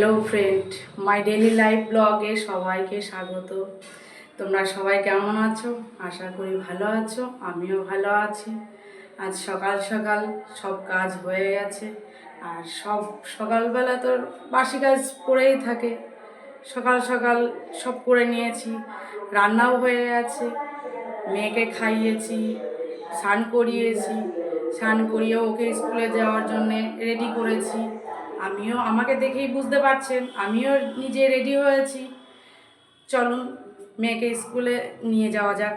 Hello friend my daily life ব্লগে সবাইকে স্বাগত। তোমরা সবাই কেমন আছো? আশা করি ভালো আছো, আমিও ভালো আছি। আজ সকাল সকাল সব কাজ হয়ে গেছে, আর সব সকালবেলা তোর বাসি কাজ পড়েই থাকে। সকাল সকাল সব করে নিয়েছি, রান্নাও হয়ে গেছে, মেয়েকে খাইয়েছি, স্নান করিয়েছি, স্নান করিয়ে ওকে স্কুলে যাওয়ার জন্যে রেডি করেছি। আমিও আমাকে দেখেই বুঝতে পারছেন, আমিও নিজে রেডি হয়েছি। চলুন, মেয়েকে স্কুলে নিয়ে যাওয়া যাক।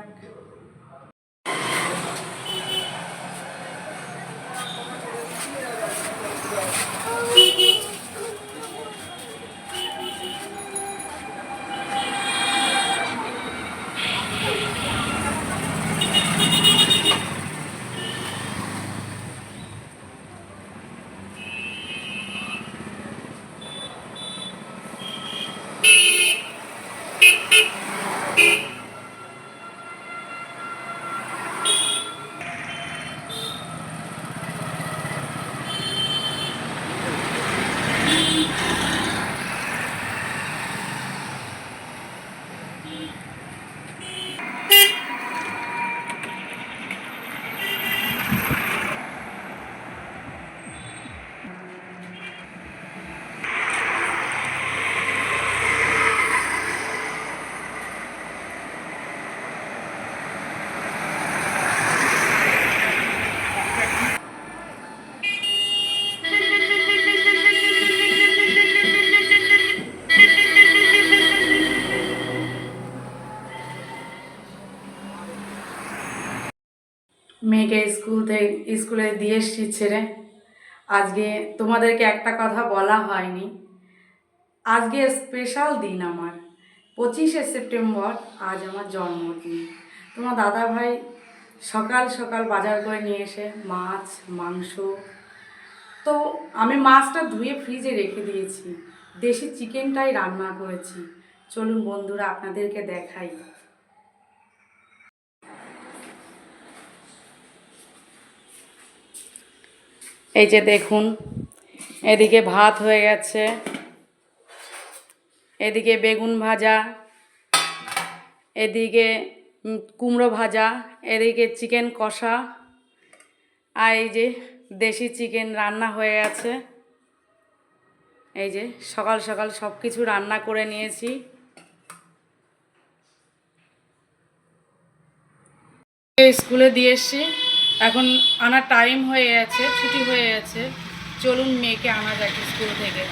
মেয়েকে স্কুল থেকে স্কুলে দিয়ে এসছি ছেড়ে। আজকে তোমাদেরকে একটা কথা বলা হয়নি। আজকে স্পেশাল দিন আমার। পঁচিশে সেপ্টেম্বর, আজ আমার জন্মদিন। তোমার দাদা ভাই সকাল সকাল বাজার করে নিয়ে এসে মাছ, মাংস। তো আমি মাছটা ধুয়ে ফ্রিজে রেখে দিয়েছি। দেশি চিকেনটাই রান্না করেছি। চলুন বন্ধুরা আপনাদেরকে দেখাই। এই যে দেখুন, এদিকে ভাত হয়ে গেছে, এদিকে বেগুন ভাজা, এদিকে কুমড়ো ভাজা, এদিকে চিকেন কষা, আর এই যে দেশি চিকেন রান্না হয়ে গেছে। এই যে সকাল সকাল সব কিছু রান্না করে নিয়েছি। স্কুলে দিয়ে এসছি। এখন আনার টাইম হয়ে গেছে ছুটি হয়ে গেছে। চলুন মেয়েকে আনা যাক স্কুল থেকে।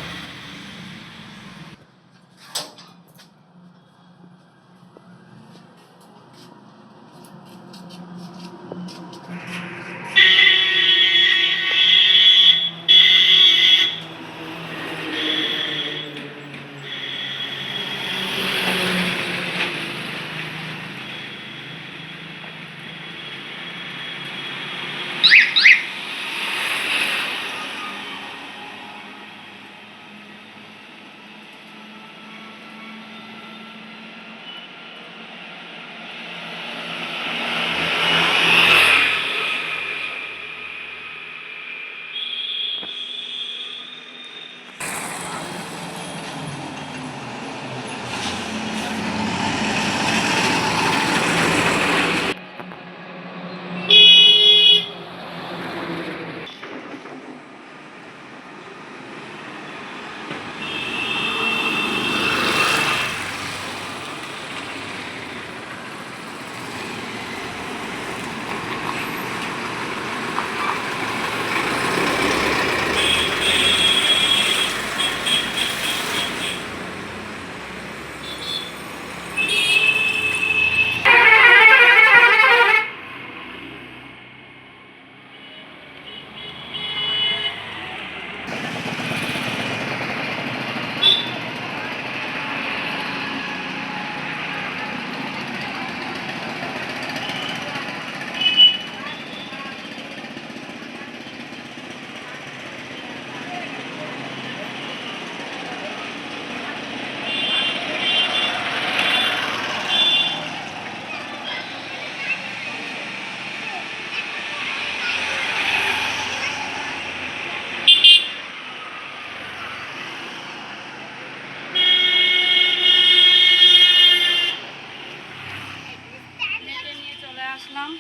আসলাম।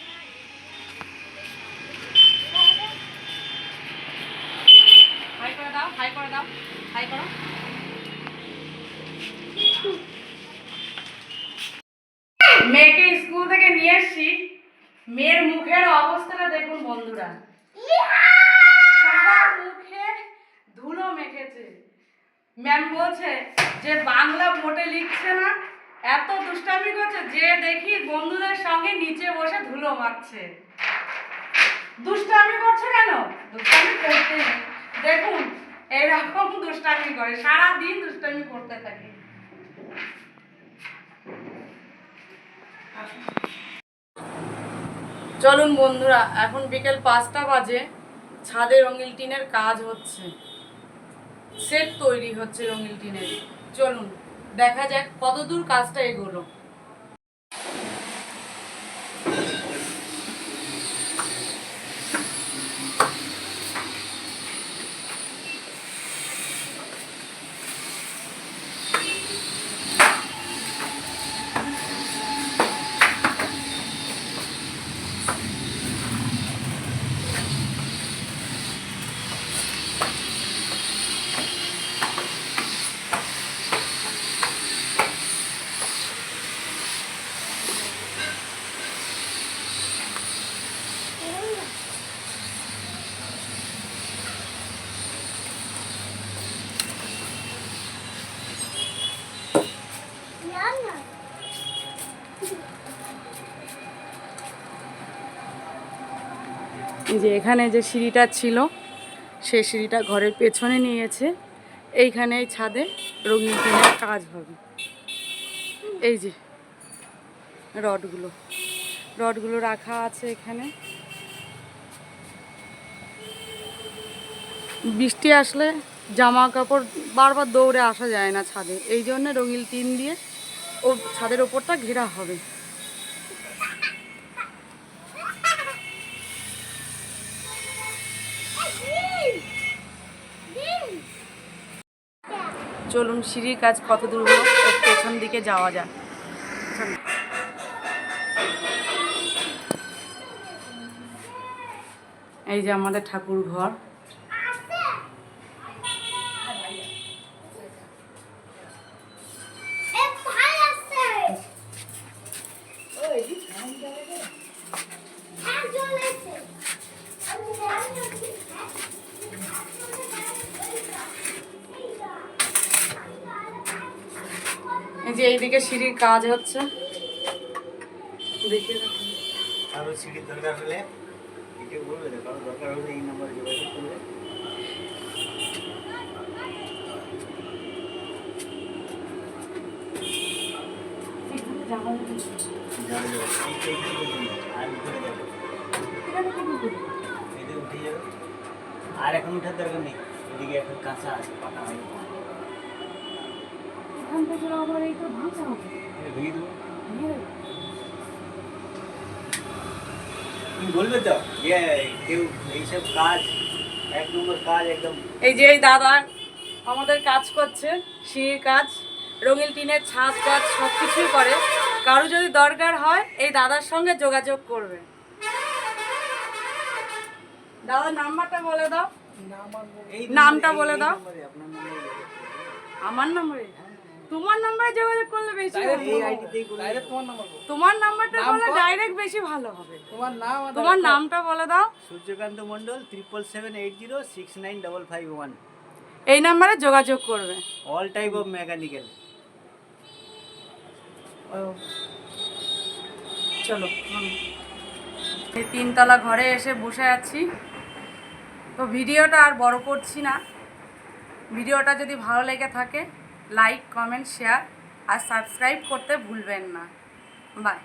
হাই করে দাও হাই করে দাও হাই করো। মেয়েকে স্কুল থেকে নিয়ে এসছি। মেয়ের মুখের অবস্থাটা দেখুন বন্ধুরা। সারা মুখে ধুলো মেখেছে। ম্যাম বলছে যে বাংলা মোটে লিখছে না এত দুষ্টামি করছে, যে দেখি বন্ধুদের সঙ্গে নিচে বসে ধুলো মারছে। দুষ্টামি করছে কেন? দুষ্টামি করতে। দেখুন এইরকম দুষ্টামি করে সারা দিন দুষ্টামি করতে থাকে। চলুন বন্ধুরা, এখন বিকেল পাঁচটা বাজে, ছাদে রঙিল টিনের কাজ হচ্ছে। সেট তৈরি হচ্ছে রঙিল টিনের। চলুন। দেখা যাক কতদূর কাজটা এগোলো। যে এখানে যে সিঁড়িটা ছিল সেই সিঁড়িটা ঘরের পেছনে নিয়েছে। এইখানে এই ছাদে রঙিন টিনের কাজ হবে। এই যে রডগুলো। রডগুলো রাখা আছে এখানে। বৃষ্টি আসলে জামা কাপড় বারবার দৌড়ে আসা যায় না ছাদে। এই জন্য রঙিন টিন দিয়ে ও ছাদের ওপরটা ঘেরা হবে। চলুন সিঁড়ির কাজ কত দূর হলো পেছন দিকে যাওয়া যাক। এই যে আমাদের ঠাকুর ঘর এইদিকে সিঁড়ির কাজ হচ্ছে। দেখে। সিঁড়ির দরকার হলে দরকার হলে এই নাম্বারে যোগাযোগ করবে। আর এখন উঠার দরকার নেই এদিকে এখন কাঁচা আছে পাকা হয়নি এটা ভেঙে দেবো। তুমি বলবে তো যে কেউ এইসব কাজ এক নম্বর কাজ একদম। এই যে এই দাদা আমাদের কাজ করছে সিঁড়ির কাজ রঙিন টিনের ছাদ কাজ সব কিছুই করে। কারও যদি দরকার হয় এই দাদার সঙ্গে যোগাযোগ করবে। দাদার নাম্বারটা বলে দাও। এই নামটা বলে দাও। আমার নাম্বারে নাম্বারে যোগাযোগ করলে বেশি তোমার নাম্বারটা বলে ডাইরেক্ট বেশি ভালো হবে। তোমার নাম তোমার নামটা বলে দাও। Suryakanta Mandal triple seven eight zero six nine double five one এই নাম্বারে যোগাযোগ করবে। অল টাইপ অফ মেকানিক্যাল চলো এই তিনতলা ঘরে এসে বসে আছি। তো ভিডিওটা আর বড় করছি না। ভিডিওটা যদি ভালো লেগে থাকে লাইক কমেন্ট শেয়ার আর সাবস্ক্রাইব করতে ভুলবেন না। বাই।